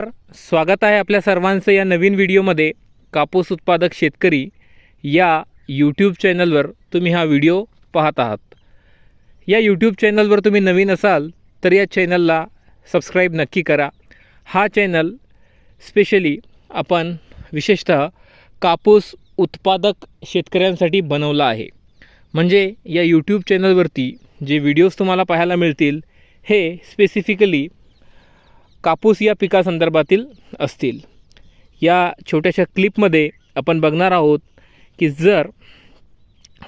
स्वागत आहे आपल्या सर्वांचं या नवीन व्हिडिओमध्ये. कापूस उत्पादक शेतकरी या यूट्यूब चॅनलवर तुम्ही हा व्हिडिओ पाहत आहात. या यूट्यूब चॅनलवर तुम्ही नवीन असाल तर या चॅनलला सबस्क्राईब नक्की करा. हा चॅनल स्पेशली आपण विशेषतः कापूस उत्पादक शेतकऱ्यांसाठी बनवला आहे. म्हणजे या यूट्यूब चॅनलवरती जे व्हिडिओज तुम्हाला पाहायला मिळतील हे स्पेसिफिकली कापूस या पिकासंदर्भातील असतील. या छोट्याशा क्लिपमध्ये आपण बघणार आहोत की जर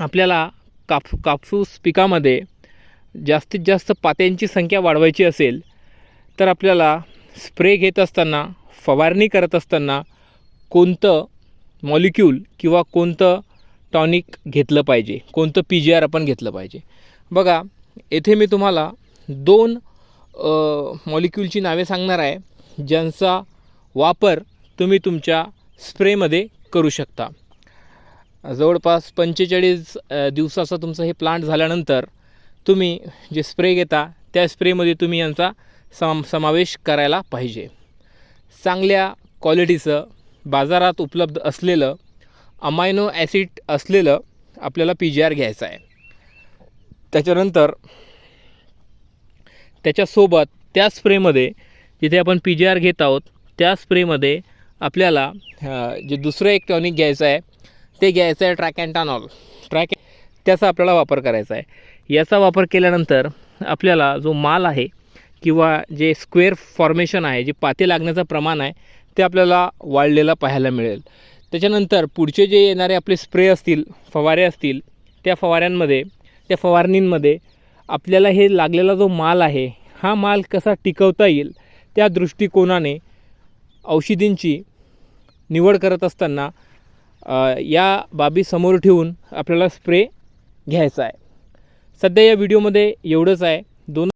आपल्याला काप कापूस पिकामध्ये जास्तीत जास्त पात्यांची संख्या वाढवायची असेल तर आपल्याला स्प्रे घेत असताना फवारणी करत असताना कोणतं मॉलिक्यूल किंवा कोणतं टॉनिक घेतलं पाहिजे कोणतं पी जी आर आपण घेतलं पाहिजे. बघा येथे मी तुम्हाला दोन मॉलिक्यूलची नावे सांगणार आहे ज्यांचा वापर तुम्ही तुमच्या स्प्रेमध्ये करू शकता. जवळपास पंचेचाळीस दिवसाचा तुमचं हे प्लांट झाल्यानंतर तुम्ही जे स्प्रे घेता त्या स्प्रेमध्ये तुम्ही यांचा सम समावेश करायला पाहिजे. चांगल्या क्वालिटीचं बाजारात उपलब्ध असलेलं अमायनो ॲसिड असलेलं आपल्याला पी जी आर घ्यायचं आहे. त्याच्यानंतर त्याच्यासोबत त्या स्प्रेमध्ये जिथे आपण पी जी आर घेत आहोत त्या स्प्रेमध्ये आपल्याला जे दुसरं एक टॉनिक घ्यायचं आहे ते घ्यायचं आहे ट्रॅकॅन्टानॉल ट्रॅक त्याचा आपल्याला वापर करायचा आहे. याचा वापर केल्यानंतर आपल्याला जो माल आहे किंवा जे स्क्वेअर फॉर्मेशन आहे जे पाते लागण्याचं प्रमाण आहे ते आपल्याला वाढलेलं पाहायला मिळेल. त्याच्यानंतर पुढचे जे येणारे आपले स्प्रे असतील फवारे असतील त्या फवाऱ्यांमध्ये त्या फवारणींमध्ये आपल्याला हे लागलेला जो माल आहे हा माल कसा टिकवता येईल त्या दृष्टिकोनाने औषधींची निवड करत असताना या बाबी समोर ठेवून आपल्याला स्प्रे घ्यायचा आहे. सध्या या व्हिडिओमध्ये एवढंच आहे. दोन